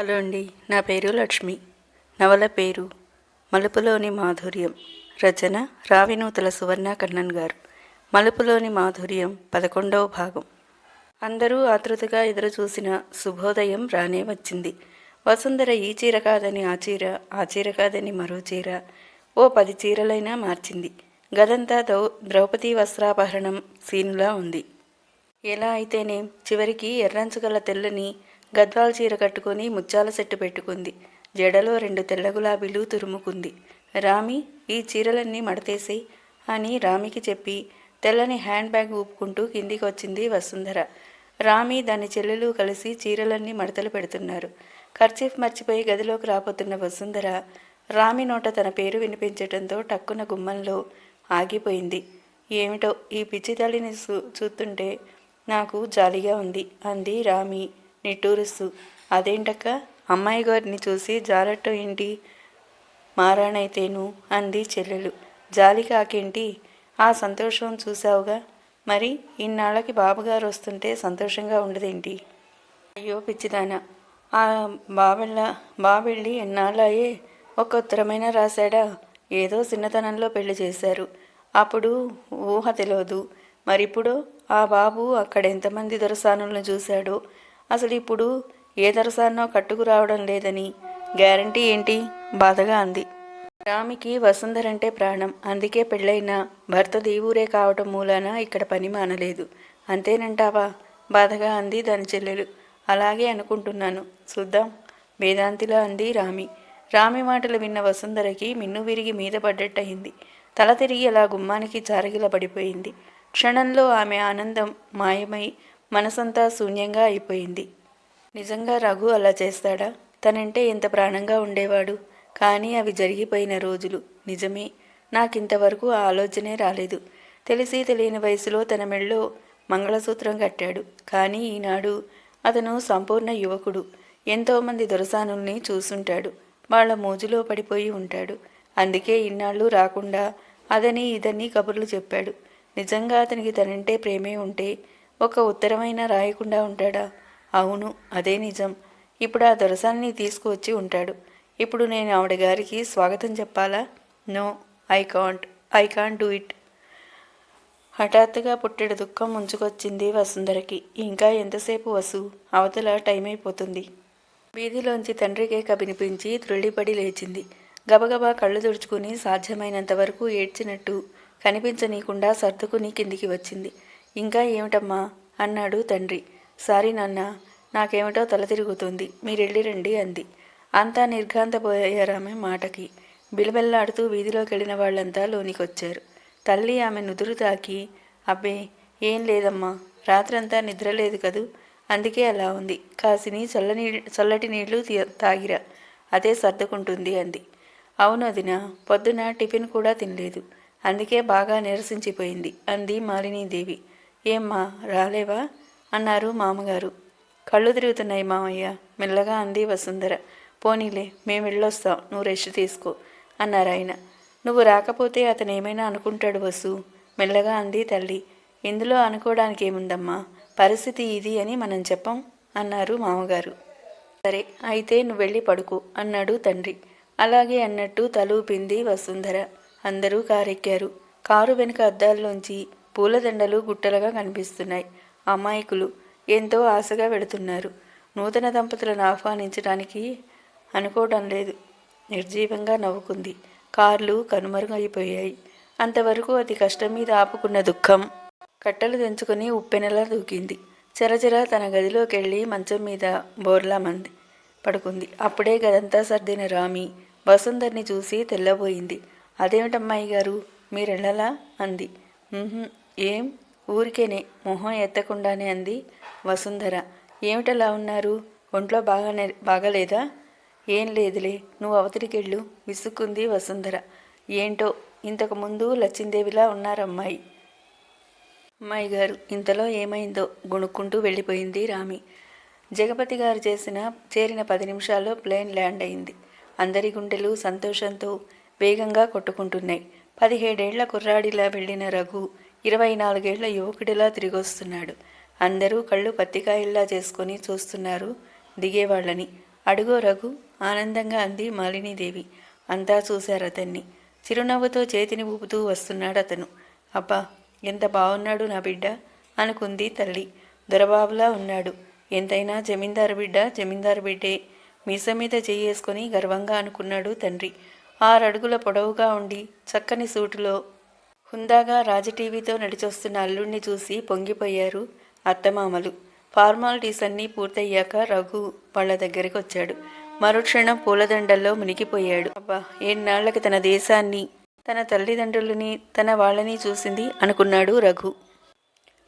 Hello అండి నా పేరు లక్ష్మి. నవల పేరు మలుపులోని మాధుర్యం. రచన రావినూతల సువర్ణ కన్నన్ గారు. మలుపులోని మాధుర్యం పదకొండవ భాగం. అందరూ ఆతృతగా ఎదురుచూసిన శుభోదయం రానే వచ్చింది. వసుంధర ఈ చీర కాదని ఆ చీర ఆ చీర కాదని మరో చీర ఓ పది చీరలైనా మార్చింది. గదంతా దౌ ద్రౌపది వస్త్రాపహరణం సీనులా ఉంది. ఎలా అయితేనే చివరికి ఎర్రంచుగల తెల్లని గద్వాల చీర కట్టుకొని ముత్యాల సెట్టు పెట్టుకుంది. జడలో రెండు తెల్ల గులాబీలు తురుముకుంది. రామి ఈ చీరలన్నీ మడతేసేయ్ అని రామికి చెప్పి తెల్లని హ్యాండ్ బ్యాగ్ ఊపుకుంటూ కిందికి వచ్చింది వసుంధర. రామి దాని చెల్లెలు కలిసి చీరలన్నీ మడతలు పెడుతున్నారు. ఖర్చీఫ్ మర్చిపోయి గదిలోకి రాబోతున్న వసుంధర రామి నోట తన పేరు వినిపించటంతో టక్కున గుమ్మంలో ఆగిపోయింది. ఏమిటో ఈ పిచ్చి తల్లిని చూ- చూస్తుంటే నాకు జాలిగా ఉంది అంది రామి. నిట్టూరుస్తూ అదేంటక్క? అమ్మాయి గారిని చూసి జాలట్టం ఏంటి? మారానైతేను అంది చెల్లెలు. జాలి కాకేంటి? ఆ సంతోషం చూసావుగా మరి ఇన్నాళ్ళకి బాబుగారు వస్తుంటే సంతోషంగా ఉండదేంటి? అయ్యో పిచ్చిదాన. ఆ బాబెళ్ళ బాబెళ్ళి ఎన్నాళ్ళయే ఒక ఉత్తరమైన రాశాడా? ఏదో చిన్నతనంలో పెళ్ళి చేశారు. అప్పుడు ఊహ తెలియదు మరిప్పుడు ఆ బాబు అక్కడ ఎంతమంది దొరసానులను చూశాడో అసలు ఇప్పుడు ఏ దరసానో కట్టుకురావడం లేదని గ్యారంటీ ఏంటి? బాధగా అంది. రామికి వసుంధరంటే ప్రాణం. అందుకే పెళ్ళైన భర్త దీవూరే కావటం మూలాన ఇక్కడ పని మానలేదు. అంతేనంటావా? బాధగా అంది దాని చెల్లెలు. అలాగే అనుకుంటున్నాను. చూద్దాం. వేదాంతిలా అంది రామి. రామి మాటలు విన్న వసుంధరకి మిన్ను విరిగి మీద పడ్డట్టయింది. తల తిరిగి అలా గుమ్మానికి జారగిల పడిపోయింది క్షణంలో ఆమె ఆనందం మాయమై మనసంతా శూన్యంగా అయిపోయింది. నిజంగా రఘు అలా చేస్తాడా? తనంటే ఎంత ప్రాణంగా ఉండేవాడు. కానీ అవి జరిగిపోయిన రోజులు. నిజమే. నాకింతవరకు ఆ ఆలోచనే రాలేదు. తెలిసి తెలియని వయసులో తన మెళ్ళో మంగళసూత్రం కట్టాడు. కానీ ఈనాడు అతను సంపూర్ణ యువకుడు. ఎంతోమంది దొరసానుల్ని చూసుంటాడు. వాళ్ళ మోజులో పడిపోయి ఉంటాడు. అందుకే ఇన్నాళ్ళు రాకుండా అదని ఇదని కబుర్లు చెప్పాడు. నిజంగా అతనికి తనంటే ప్రేమే ఉంటే ఒక ఉత్తరమైనా రాయకుండా ఉంటాడా? అవును అదే నిజం. ఇప్పుడు ఆ దొరసాన్ని తీసుకువచ్చి ఉంటాడు. ఇప్పుడు నేను ఆవిడ గారికి స్వాగతం చెప్పాలా? No I can't. I can't do it. హఠాత్తుగా పుట్టిన దుఃఖం ముంచుకొచ్చింది వసుంధరకి. ఇంకా ఎంతసేపు వసు? అవతల టైం అయిపోతుంది వీధిలోంచి తండ్రి కేక వినిపించి త్రుళ్ళిపడి లేచింది. గబగబా కళ్ళు తుడుచుకుని సాధ్యమైనంత వరకు ఏడ్చినట్టు కనిపించనీయకుండా సర్దుకుని కిందికి వచ్చింది. ఇంకా ఏమిటమ్మా? అన్నాడు తండ్రి. సారీ నాన్న నాకేమిటో తల తిరుగుతుంది. మీరెళ్ళి రండి అంది. అంతా నిర్ఘాంతపోయారామె మాటకి. బిలబెల్లాడుతూ వీధిలోకి వెళ్ళిన వాళ్ళంతా లోనికొచ్చారు. తల్లి ఆమె నుదురు తాకి అబ్బే ఏం లేదమ్మా రాత్రంతా నిద్రలేదు కదూ? అందుకే అలా ఉంది. కాసిని చల్లని చల్లటి నీళ్ళు తాగిరా. అదే సర్దుకుంటుంది అంది. అవును అదినా పొద్దున టిఫిన్ కూడా తినలేదు. అందుకే బాగా నిరసించిపోయింది అంది మాలినీదేవి. ఏమ్మా రాలేవా? అన్నారు మామగారు. కళ్ళు తిరుగుతున్నాయి మామయ్య. మెల్లగా అంది వసుంధర. పోనీలే మేము వెళ్ళొస్తాం. నువ్వు రెస్ట్ తీసుకో అన్నారు ఆయన. నువ్వు రాకపోతే అతను ఏమైనా అనుకుంటాడు వసు? మెల్లగా అంది తల్లి. ఇందులో అనుకోవడానికి ఏముందమ్మా పరిస్థితి ఇది అని మనం చెప్పం అన్నారు మామగారు. సరే అయితే నువ్వు వెళ్ళి పడుకో అన్నాడు తండ్రి. అలాగే అన్నట్టు తలూపింది వసుంధర. అందరూ కారెక్కారు. కారు వెనుక అద్దాల్లోంచి పూలదండలు గుట్టలుగా కనిపిస్తున్నాయి. అమాయకులు ఎంతో ఆశగా వెళుతున్నారు నూతన దంపతులను ఆహ్వానించడానికి అనుకోవడం లేదు. నిర్జీవంగా నవ్వుకుంది. కార్లు కనుమరుగైపోయాయి. అంతవరకు అది కష్టం మీద ఆపుకున్న దుఃఖం. కట్టలు తెంచుకొని ఉప్పెనలా దూకింది. చెరచెర తన గదిలోకి వెళ్ళి మంచం మీద బోర్లా మంది పడుకుంది. అప్పుడే గదంతా సర్దిన రామి వసుంధర్ని చూసి తెల్లబోయింది. అదేమిటమ్మాయి గారు మీరెళ్ళలా? అంది. ఏం? ఊరికేనే మొహం ఎత్తకుండానే అంది వసుంధర. ఏమిటలా ఉన్నారు? ఒంట్లో బాగానే బాగలేదా? ఏం లేదులే నువ్వు అవతలికెళ్ళు విసుక్కుంది వసుంధర. ఏంటో ఇంతకు ముందు లచ్చిందేవిలా ఉన్నారమ్మాయి. అమ్మాయి గారు ఇంతలో ఏమైందో గుణుక్కుంటూ వెళ్ళిపోయింది రామి. జగపతి గారు చేసిన చేరిన పది నిమిషాల్లో ప్లేన్ ల్యాండ్ అయింది. అందరి గుండెలు సంతోషంతో వేగంగా కొట్టుకుంటున్నాయి. పదిహేడేళ్ళ కుర్రాడిలా వెళ్ళిన రఘు ఇరవై నాలుగేళ్ళ యువకుడిలా తిరిగొస్తున్నాడు. అందరూ కళ్ళు పత్తికాయల్లా చేసుకొని చూస్తున్నారు దిగేవాళ్ళని. అడుగో రఘు ఆనందంగా అంది మాలినీదేవి. అంతా చూశారు అతన్ని. చిరునవ్వుతో చేతిని ఊపుతూ వస్తున్నాడు అతను. అబ్బా ఎంత బాగున్నాడు నా బిడ్డ అనుకుంది తల్లి. దొరబాబులా ఉన్నాడు. ఎంతైనా జమీందారు బిడ్డ జమీందారు బిడ్డే. మీస మీద చేయేసుకొని గర్వంగా అనుకున్నాడు తండ్రి. ఆరడుగుల పొడవుగా ఉండి చక్కని సూటులో హుందాగా రాజటీవీతో నడిచొస్తున్న అల్లుడిని చూసి పొంగిపోయారు అత్తమామలు. ఫార్మాలిటీస్ అన్నీ పూర్తయ్యాక రఘు వాళ్ళ దగ్గరికి వచ్చాడు మరుక్షణం పూలదండల్లో మునిగిపోయాడు. అబ్బా ఏన్నాళ్ళకి తన దేశాన్ని తన తల్లిదండ్రులని తన వాళ్ళని చూసింది అనుకున్నాడు రఘు.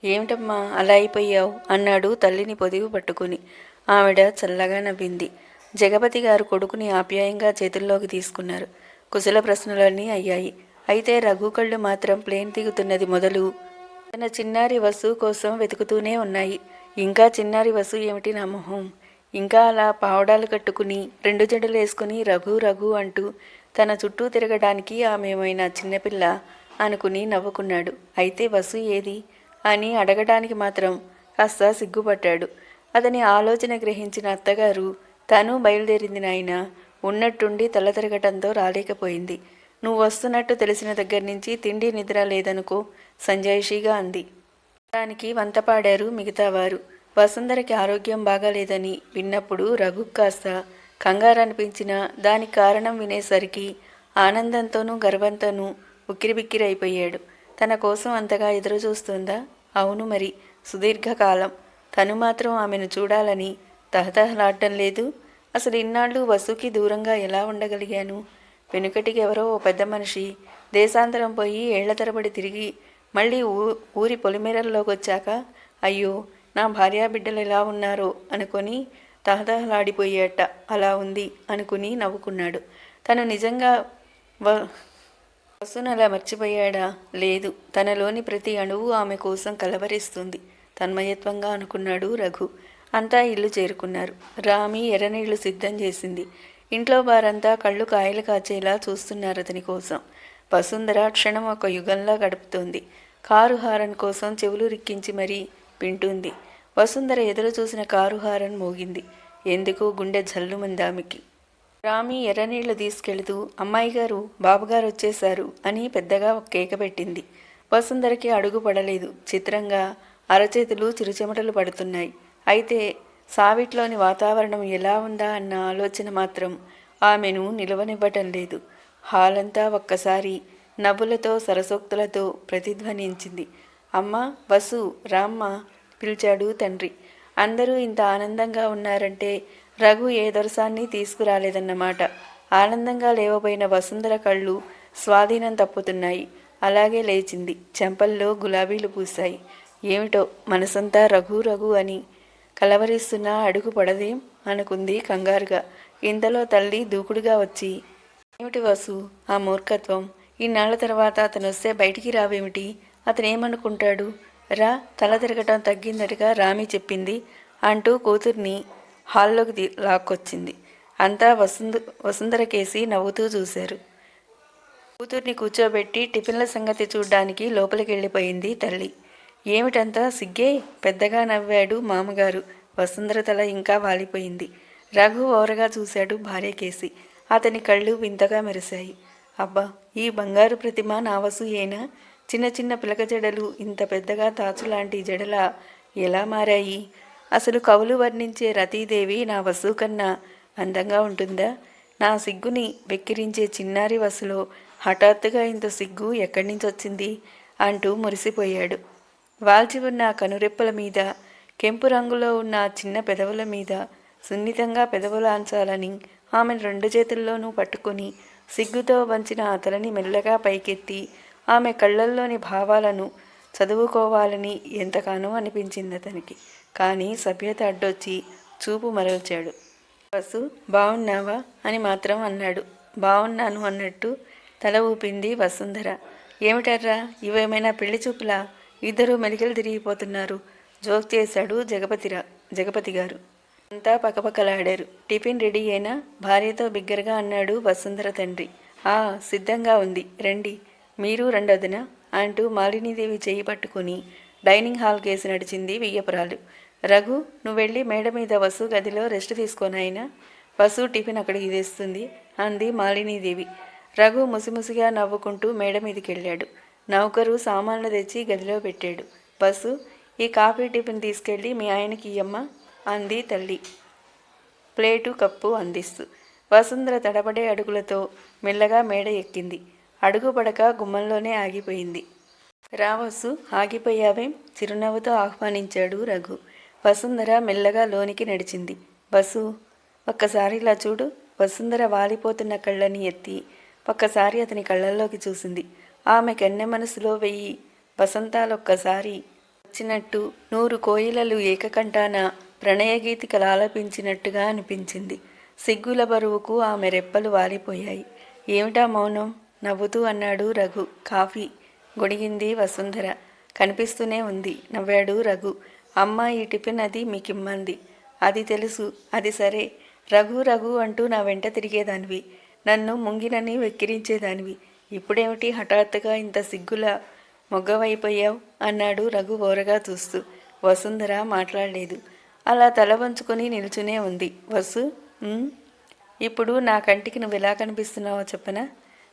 ఏమిటమ్మా అలా అయిపోయావు? అన్నాడు తల్లిని పొదివి పట్టుకుని. ఆవిడ చల్లగా నవ్వింది. జగపతి గారు కొడుకుని ఆప్యాయంగా చేతుల్లోకి తీసుకున్నారు. కుశల ప్రశ్నలన్నీ అయ్యాయి. అయితే రఘు కళ్ళు మాత్రం ప్లేన్ దిగుతున్నది మొదలు. తన చిన్నారి వసు కోసం వెతుకుతూనే ఉన్నాయి. ఇంకా చిన్నారి వసు ఏమిటి నా మొహం? ఇంకా అలా పావడాలు కట్టుకుని రెండు జడలు వేసుకుని రఘు రఘు అంటూ తన చుట్టూ తిరగడానికి ఆమె ఏమైనా చిన్నపిల్ల అనుకుని నవ్వుకున్నాడు. అయితే వసు ఏది? అని అడగడానికి మాత్రం కాస్త సిగ్గుపడ్డాడు. అతని ఆలోచన గ్రహించిన అత్తగారు తను బయలుదేరింది నాయన. ఉన్నట్టుండి తల తిరగటంతో రాలేకపోయింది. నువ్వు వస్తున్నట్టు తెలిసిన దగ్గర నుంచి తిండి నిద్ర లేదనుకో సంజాయిషీగా అంది. దానికి వంతపాడారు మిగతావారు. వసుంధరకి ఆరోగ్యం బాగాలేదని విన్నప్పుడు రఘు కాస్త కంగారనిపించిన దానికి కారణం వినేసరికి ఆనందంతోనూ గర్వంతోనూ ఉక్కిరిబిక్కిరైపోయాడు. తన కోసం అంతగా ఎదురుచూస్తుందా? అవును మరి సుదీర్ఘకాలం. తను మాత్రం ఆమెను చూడాలని తహతహలాడటం లేదు. అసలు ఇన్నాళ్ళు వసుకి దూరంగా ఎలా ఉండగలిగాను? వెనుకటికి ఎవరో ఓ పెద్ద మనిషి దేశాంతరం పోయి ఏళ్ళ తరబడి తిరిగి మళ్ళీ ఊ ఊరి పొలిమేరల్లోకి వచ్చాక అయ్యో నా భార్యాబిడ్డలు ఎలా ఉన్నారో అనుకొని తహతహలాడిపోయేట. అలా ఉంది అనుకుని నవ్వుకున్నాడు. తను నిజంగా వ వసును అలా మర్చిపోయాడా? లేదు. తనలోని ప్రతి అణువు ఆమె కోసం కలవరిస్తుంది. తన్మయత్వంగా అనుకున్నాడు రఘు. అంతా ఇల్లు చేరుకున్నారు. రామి ఎర్రనీళ్ళు సిద్ధం చేసింది. ఇంట్లో వారంతా కళ్ళు కాయలు కాచేలా చూస్తున్నారు అతని కోసం. వసుంధర క్షణం ఒక యుగంలా గడుపుతోంది. కారు హారన్ కోసం చెవులు రిక్కించి మరీ వింటుంది. వసుంధర ఎదురు చూసిన కారు హారన్ మోగింది. ఎందుకు గుండె జల్లుమందామికి రామి ఎర్రనీళ్ళు తీసుకెళుతూ అమ్మాయి గారు బాబుగారు వచ్చేశారు అని పెద్దగా ఒక కేక పెట్టింది. వసుంధరకి అడుగు పడలేదు. చిత్రంగా అరచేతులు చిరుచెమటలు పడుతున్నాయి. అయితే సావిట్లోని వాతావరణం ఎలా ఉందా అన్న ఆలోచన మాత్రం ఆమెను నిలవనివ్వటం లేదు. హాలంతా ఒక్కసారి నవ్వులతో సరసోక్తులతో ప్రతిధ్వనించింది. అమ్మ వసు రామ్మ పిలిచాడు తండ్రి. అందరూ ఇంత ఆనందంగా ఉన్నారంటే రఘు ఏ దొరసాన్ని తీసుకురాలేదన్నమాట. ఆనందంగా లేవబోయిన వసుంధర కళ్ళు స్వాధీనం తప్పుతున్నాయి. అలాగే లేచింది. చెంపల్లో గులాబీలు పూశాయి. ఏమిటో మనసంతా రఘు రఘు అని కలవరిస్తున్నా అడుగు పడదేం అనుకుంది కంగారుగా. ఇంతలో తల్లి దూకుడుగా వచ్చి ఏమిటి వసు ఆ మూర్ఖత్వం? ఇన్నాళ్ళ తర్వాత అతను వస్తే బయటికి రావేమిటి? అతను ఏమనుకుంటాడు రా తల తిరగటం తగ్గిందటగా రామి చెప్పింది అంటూ కూతుర్ని హాల్లోకి తీ- లాక్కొచ్చింది. అంతా వసుంధ వసుంధరకేసి నవ్వుతూ చూశారు. కూతుర్ని కూర్చోబెట్టి టిఫిన్ల సంగతి చూడ్డానికి లోపలికి వెళ్ళిపోయింది తల్లి. ఏమిటంతా సిగ్గే? పెద్దగా నవ్వాడు మామగారు. వసుంధర తల ఇంకా వాలిపోయింది. రఘు ఓరగా చూశాడు భార్య కేసి అతని కళ్ళు వింతగా మెరిశాయి. అబ్బా ఈ బంగారు ప్రతిమ నా వసు ఏనా? చిన్న చిన్న పిలక జడలు ఇంత పెద్దగా తాచు లాంటి జడల ఎలా మారాయి? అసలు కవులు వర్ణించే రతీదేవి నా వసు కన్నా అందంగా ఉంటుందా? నా సిగ్గుని వెక్కిరించే చిన్నారి వసులో హఠాత్తుగా ఇంత సిగ్గు ఎక్కడి నుంచి వచ్చింది అంటూ మురిసిపోయాడు. వాల్చి ఉన్న కనురెప్పల మీద కెంపు రంగులో ఉన్న చిన్న పెదవుల మీద సున్నితంగా పెదవులాంచాలని ఆమెను రెండు చేతుల్లోనూ పట్టుకొని సిగ్గుతో వంచిన ఆ తలని మెల్లగా పైకెత్తి ఆమె కళ్ళల్లోని భావాలను చదువుకోవాలని ఎంతగానో అనిపించింది అతనికి. కానీ సభ్యత అడ్డొచ్చి చూపు మరల్చాడు. బస్సు బాగున్నావా అని మాత్రం అన్నాడు. బాగున్నాను అన్నట్టు తల ఊపింది వసుంధర. ఏమిటర్రా? ఇవేమైనా పెళ్ళి చూపులా? ఇద్దరు మెలికలు తిరిగిపోతున్నారు. జోక్ చేశాడు జగపతిరా జగపతి గారు అంతా పకపకలాడారు. టిఫిన్ రెడీ అయినా భార్యతో బిగ్గరగా అన్నాడు వసుంధర తండ్రి. ఆ సిద్ధంగా ఉంది. రండి. మీరు రెండొదిన అంటూ మాలినీదేవి చేయి పట్టుకుని డైనింగ్ హాల్ కేసు నడిచింది వియ్యపురాలు. రఘు నువ్వు వెళ్ళి మేడ మీద వసు గదిలో రెస్ట్ తీసుకొనైనా వసు టిఫిన్ అక్కడికి తెస్తుంది అంది మాలినీదేవి. రఘు ముసిముసిగా నవ్వుకుంటూ మేడ మీదకి వెళ్ళాడు నౌకరు సామాన్లు తెచ్చి గదిలో పెట్టాడు. బస్సు ఈ కాఫీ టిఫిన్ తీసుకెళ్ళి మీ ఆయనకి ఇయ్యమ్మ అంది తల్లి. ప్లేటు కప్పు అందిస్తూ. వసుంధర తడబడే అడుగులతో మెల్లగా మేడ ఎక్కింది. అడుగు పడక గుమ్మంలోనే ఆగిపోయింది. రావసు ఆగిపోయావేం? చిరునవ్వుతో ఆహ్వానించాడు రఘు. వసుంధర మెల్లగా లోనికి నడిచింది. బస్సు ఒక్కసారి ఇలా చూడు. వసుంధర వాలిపోతున్న కళ్ళని ఎత్తి ఒక్కసారి అతని కళ్ళల్లోకి చూసింది. ఆమె కన్నె మనసులో వెయ్యి వసంతాలొక్కసారి వచ్చినట్టు నూరు కోయిలలు ఏకకంఠాన ప్రణయగీతికలు ఆలపించినట్టుగా అనిపించింది. సిగ్గుల బరువుకు ఆమె రెప్పలు వాలిపోయాయి. ఏమిటా మౌనం? నవ్వుతూ అన్నాడు రఘు. కాఫీ. గొడిగింది వసుంధర. కనిపిస్తూనే ఉంది. నవ్వాడు రఘు. అమ్మ ఈ టిఫిన్ అది మీకిమ్మంది. అది తెలుసు. అది సరే. రఘు రఘు అంటూ నా వెంట తిరిగేదానివి. నన్ను ముంగినని వెక్కిరించేదానివి. ఇప్పుడేమిటి హఠాత్తుగా ఇంత సిగ్గుల మొగ్గవైపోయావు? అన్నాడు రఘు ఓరగా చూస్తూ. వసుంధర మాట్లాడలేదు. అలా తల వంచుకొని నిల్చునే ఉంది. వసు ఇప్పుడు నా కంటికి నువ్వు ఎలా కనిపిస్తున్నావో చెప్పనా?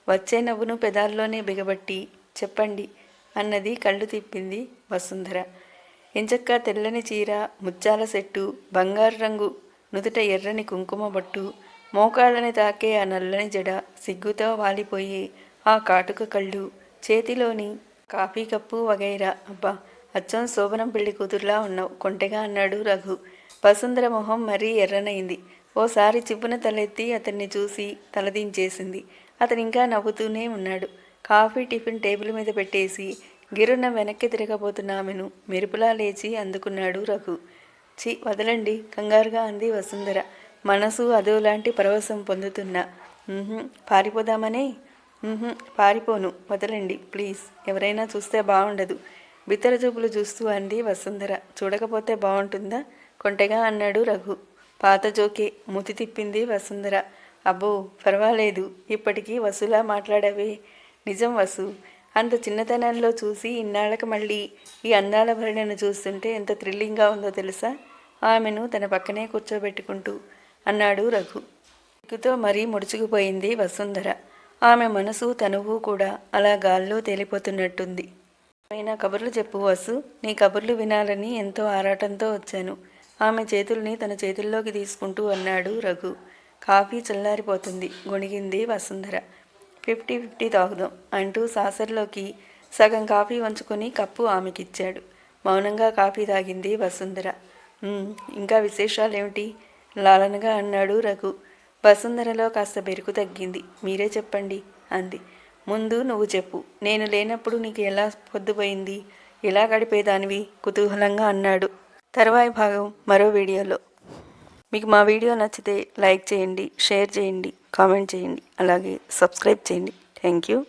వచ్చే నవ్వును పెదాల్లోనే బిగబట్టి చెప్పండి అన్నది కళ్ళు తిప్పింది వసుంధర. ఎంచక్క తెల్లని చీర ముత్యాల సెట్టు బంగారు రంగు నుదుట ఎర్రని కుంకుమ బొట్టు మోకాళ్ళని తాకే ఆ నల్లని జడ సిగ్గుతో వాలిపోయి ఆ కాటుక కళ్ళు చేతిలోని కాఫీ కప్పు వగైరా. అబ్బా అచ్చం శోభనం పెళ్ళి కూతురులా ఉన్నావు కొంటెగా అన్నాడు రఘు. వసుంధర మొహం మరీ ఎర్రనైంది. ఓసారి చిప్పున తలెత్తి అతన్ని చూసి తలదించేసింది. అతను ఇంకా నవ్వుతూనే ఉన్నాడు. కాఫీ టిఫిన్ టేబుల్ మీద పెట్టేసి గిరున వెనక్కి తిరగబోతున్న ఆమెను మెరుపులా లేచి అందుకున్నాడు రఘు. చి వదలండి కంగారుగా అంది వసుంధర. మనసు అదోలాంటి పరవశం పొందుతున్నా. పారిపోదామనే? పారిపోను. వదలండి ప్లీజ్. ఎవరైనా చూస్తే బాగుండదు. బిత్తర చూపులు చూస్తూ అంది వసుంధర. చూడకపోతే బాగుంటుందా? కొంటెగా అన్నాడు రఘు. పాత జోకే ముతి తిప్పింది వసుంధర. అబ్బో పర్వాలేదు. ఇప్పటికీ వసులా మాట్లాడవే. నిజం వసు. అంత చిన్నతనంలో చూసి ఇన్నాళ్ళకి మళ్ళీ ఈ అందాల భరణను చూస్తుంటే ఎంత థ్రిల్లింగ్గా ఉందో తెలుసా? ఆమెను తన పక్కనే కూర్చోబెట్టుకుంటూ అన్నాడు రఘు. సిగ్గుతో మరీ ముడుచుకుపోయింది వసుంధర. ఆమె మనసు తనువు కూడా అలా గాల్లో తేలిపోతున్నట్టుంది. అయినా కబుర్లు చెప్పు వసు. నీ కబుర్లు వినాలని ఎంతో ఆరాటంతో వచ్చాను. ఆమె చేతుల్ని తన చేతుల్లోకి తీసుకుంటూ అన్నాడు రఘు. కాఫీ చల్లారిపోతుంది. గొణిగింది వసుంధర. ఫిఫ్టీ ఫిఫ్టీ తాగుదాం అంటూ సాసర్లోకి సగం కాఫీ వంచుకొని కప్పు ఆమెకిచ్చాడు. మౌనంగా కాఫీ తాగింది వసుంధర. ఇంకా విశేషాలేమిటి? లాలనగా అన్నాడు రఘు. వసుంధరలో కాస్త బెరుకు తగ్గింది. మీరే చెప్పండి అంది. ముందు నువ్వు చెప్పు. నేను లేనప్పుడు నీకు ఎలా పొద్దుపోయింది ఎలా గడిపేదానివి? కుతూహలంగా అన్నాడు తర్వాయి భాగం మరో వీడియోలో. మీకు మా వీడియో నచ్చితే లైక్ చేయండి షేర్ చేయండి కామెంట్ చేయండి అలాగే సబ్స్క్రైబ్ చేయండి. Thank you.